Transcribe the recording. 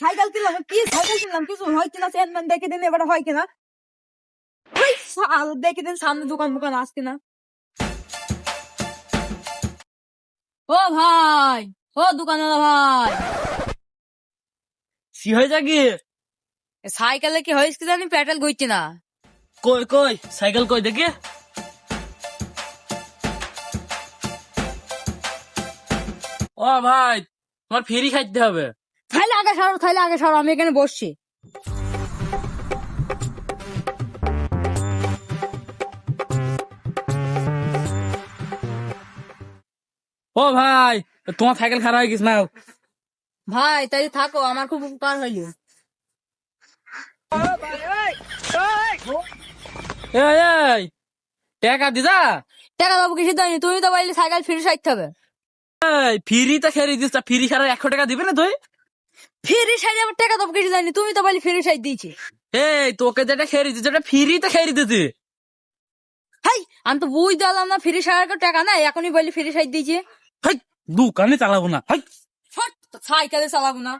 Cycle কিনলাম কি cycle কিনলাম কিছু হয় কিনা চেয়ারম্যান দেখে দিন এবার হয় কিনা। ওই দেখে দিন সামনে দোকান দোকান আস কিনা। ও ভাই ও দোকানওয়ালা ভাই। কি হয়ে যা গিয়ে সাইকেলে কি হয়েছে কি জানি পেট্রোল গইছে না। কই কই সাইকেল কই দেখি। ও ভাই তোমার ফেরি খাইতে হবে। তাহলে আগে সারো তাহলে আগে সারো আমি এখানে বসছি। ও ভাই তোমার সাইকেল খারাপ হয়ে গেছে না? ভাই তাহলে থাকো আমার খুব উপকার হইল। এই টাকা দিদা? টাকা দেবো কিছু দেয়নি তুমি তো বললে সাইকেল ফিরে সাইতে হবে। ফ্রি তো খেয়ে দিস ফ্রি খারাপ একশো টাকা দিবে না তুই? ফিরে সাইড আমার টাকা তোমাকে দেয়নি তুমি তো বলি ফেরি সাইড দিয়েছি। এই তোকে যেটা খেয়ে যেটা ফিরি তো খেয়ে দিতে হাই আমি তো বুঝ দিলাম না ফিরে সাইড টাকা না এখনই বলি ফ্রি সাইড দিয়েছি। হাই দোকানে চালাবো না হাই। সাইকেলে চালাবো না।